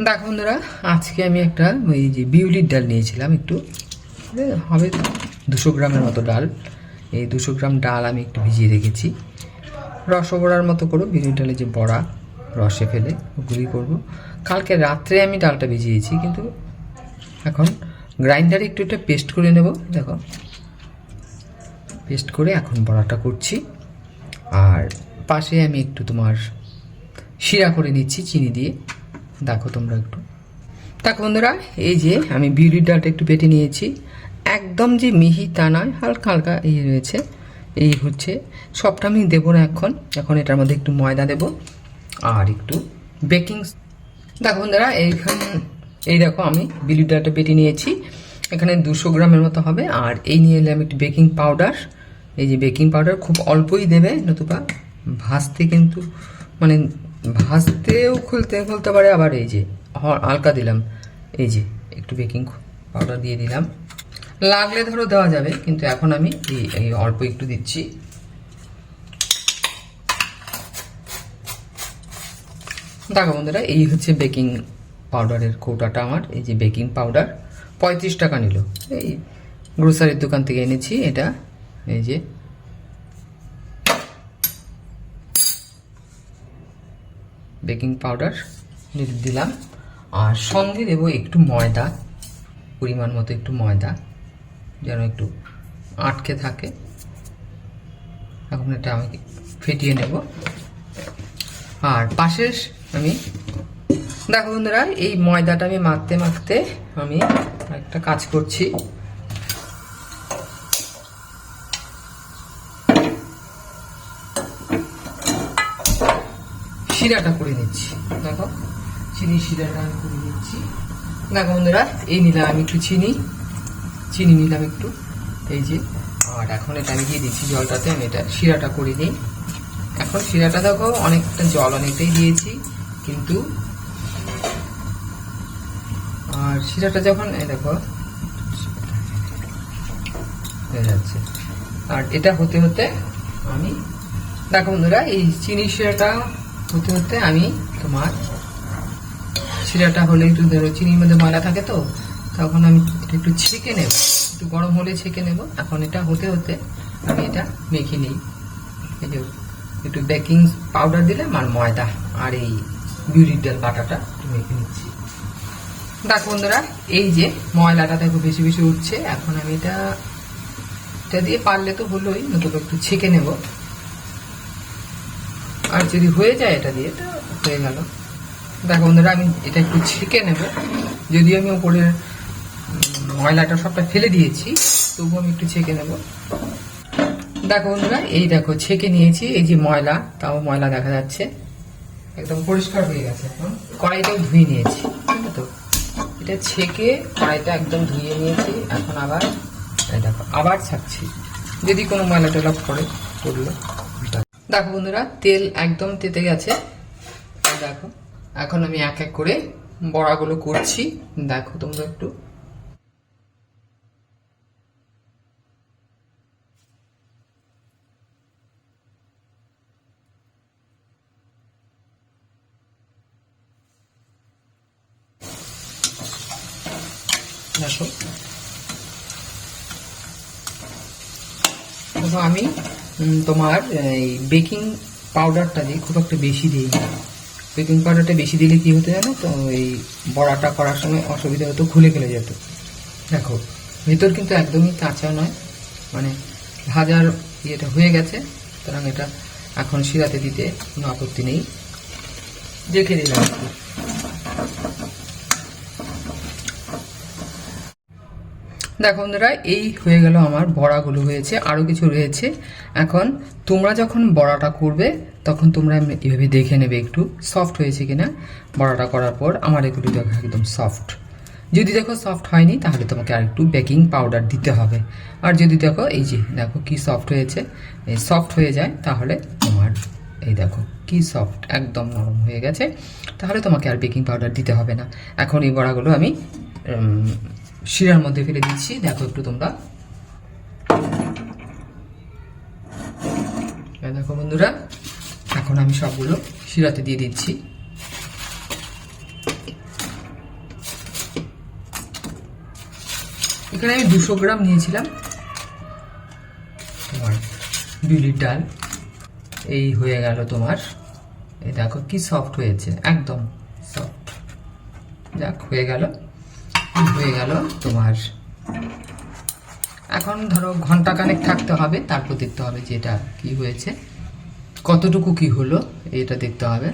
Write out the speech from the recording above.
দেখো বন্ধুরা, আজকে আমি একটা, ওই যে বিউলির ডাল নিয়েছিলাম একটু। হবে দুশো গ্রামের মতো ডাল। এই দুশো গ্রাম ডাল আমি একটু ভিজিয়ে রেখেছি। রসবড়ার মতো করো বিউলির ডালে যে বড়া রসে ফেলে ওগুলি করব। কালকে রাত্রে আমি ডালটা ভিজিয়েছি, কিন্তু এখন গ্রাইন্ডারে একটু একটা পেস্ট করে নেব, দেখো। পেস্ট করে এখন বড়াটা করছি। আর পাশে আমি একটু তোমার শিরা করে নিচ্ছি, চিনি দিয়ে। দেখো তোমরা একটু। দেখো বন্ধুরা, এই যে আমি বিউলির ডালটা একটু বেটে নিয়েছি। একদম যে মিহি তা নয়, হালকা হালকা এই রয়েছে। এই হচ্ছে, সবটা আমি দেবো না এখন। এখন এটার মধ্যে একটু ময়দা দেব আর একটু বেকিং দেখো বন্ধুরা, এইখানে, এই দেখো আমি বিউলির ডালটা বেটে নিয়েছি। এখানে দুশো গ্রামের মতো হবে আর এই নিয়ে এলাম একটু বেকিং পাউডার। এই যে বেকিং পাউডার খুব অল্পই দেবে, নতুবা ভাজতে কিন্তু মানে ভাজতেও খুলতে খুলতে পারে, আবার এই যে হালকা দিলাম। এই যে, একটু বেকিং পাউডার দিয়ে দিলাম। লাগলে ধরো দেওয়া যাবে, কিন্তু এখন আমি এই অল্প একটু দিচ্ছি। দেখো বন্ধুরা, এই হচ্ছে বেকিং পাউডারের কৌটাটা আমার, এই যে বেকিং পাউডার পঁয়ত্রিশ টাকা নিল। এই গ্রোসারির দোকান থেকে এনেছি, এটা, এই যে বেকিং পাউডার দিলাম। আর সঙ্গে দেবো একটু ময়দা, পরিমাণ মতো একটু ময়দা, যেন একটু আটকে থাকে। এখন এটা আমি ফেটিয়ে নেব। আর পাশে আমি, দেখো বন্ধুরা, এই ময়দাটা আমি মাখতে মাখতে আমি একটা কাজ করছি। শিরাটা করে নিচ্ছি দেখো চিনি শিরাটা আমি করে নিচ্ছি দেখো বন্ধুরা, এই নিলাম আমি একটু চিনি। চিনি নিলাম একটু। এই যে, আর এখন এটা আমি দিয়ে দিচ্ছি জলটাতে, আমি এটা শিরাটা করে নিই। এখন শিরাটা দেখো, অনেকটা জল অনেকটাই দিয়েছি, কিন্তু আর শিরাটা যখন দেখো, হয়ে যাচ্ছে। আর এটা হতে হতে আমি, দেখো বন্ধুরা, এই চিনি শিরাটা হতে হতে আমি তোমার শিরাটা হলে একটু ধরো চিনির মধ্যে ময়লা থাকে তো, তখন আমি একটু ছেঁকে নেব। একটু গরম হলে ছেঁকে নেব। এখন এটা হতে হতে আমি এটা মেখে নিই। এই যে একটু বেকিং পাউডার দিলাম আর ময়দা আর এই বিউরির ডাল বাটাটা একটু মেখে নিচ্ছি। দেখো বন্ধুরা, এই যে ময়লাটা দেখো বেশি বেশি উঠছে, এখন আমি এটা এটা দিয়ে পারলে তো হলোই নতুন একটু ছেঁকে নেব। আর যদি হয়ে যায় এটা দিয়ে, তো হয়ে গেল। দেখো বন্ধুরা, আমি এটা একটু ছেঁকে নেব। যদিও আমি ওপরে ময়লাটা সবটা ফেলে দিয়েছি, তবুও আমি একটু ছেঁকে নেব। দেখো বন্ধুরা, এই দেখো, ছেঁকে নিয়েছি, এই যে ময়লা, তাও ময়লা দেখা যাচ্ছে। একদম পরিষ্কার হয়ে গেছে এখন। কড়াইটাও ধুয়ে নিয়েছি তো? এটা ছেঁকে কড়াইটা একদম ধুয়ে নিয়েছি, এখন আবার দেখো, আবার ছাকছি। যদি কোনো ময়লা টয়লা পড়ে, পড়ল। দেখো বন্ধুরা, তেল একদম তেতে গেছে। দেখো, এখন আমি এক এক করে বড়াগুলো করছি। দেখো তোমরা একটু। দেখো আমি তোমার, এই বেকিং পাউডারটা দিই খুব একটা বেশি দিই বেকিং পাউডারটা বেশি দিলে কি হতো জানো তো, এই বড়াটা করার সময় অসুবিধা হতো, খুলে গেলে যেত। দেখো, ভেতর কিন্তু একদমই কাঁচা নয় মানে ভাজার ইয়েটা হয়ে গেছে, সুতরাং এটা এখন শিরাতে দিতে কোনো আপত্তি নেই। দেখে দিলাম দেখো বন্ধুরা, এই হয়ে গেল আমার বড়াগুলো হয়েছে আরও কিছু রয়েছে। এখন তোমরা যখন বড়াটা করবে, তখন তোমরা এভাবে দেখে নেবে একটু সফট হয়েছে কিনা। বড়াটা করার পর আমার এগুলো দেখো একদম সফট যদি দেখো সফট হয়নি, তাহলে তোমাকে আর একটু বেকিং পাউডার দিতে হবে। আর যদি দেখো, এই যে দেখো কি সফট হয়েছে, এই সফট হয়ে যায়, তাহলে তোমার এই দেখো কি সফট একদম নরম হয়ে গেছে। তাহলে তোমাকে আর বেকিং পাউডার দিতে হবে না। এখন এই বড়াগুলো আমি শিরার মধ্যে ফেলে দিচ্ছি। দেখো একটু তোমরা। দেখো বন্ধুরা, এখন আমি সবগুলো শিরাতে দিয়ে দিচ্ছি। এখানে আমি দুশো গ্রাম নিয়েছিলাম। তোমার দুই লিটার। এই হয়ে গেল তোমার। এই দেখো কি সফট হয়েছে, একদম সফট যাক, হয়ে গেল। হয়ে গেল তোমার। এখন ধরো ঘণ্টা কানেক থাকতে হবে, তারপর দেখতে হবে যে এটা কী হয়েছে, কতটুকু কি হলো, এটা দেখতে হবে।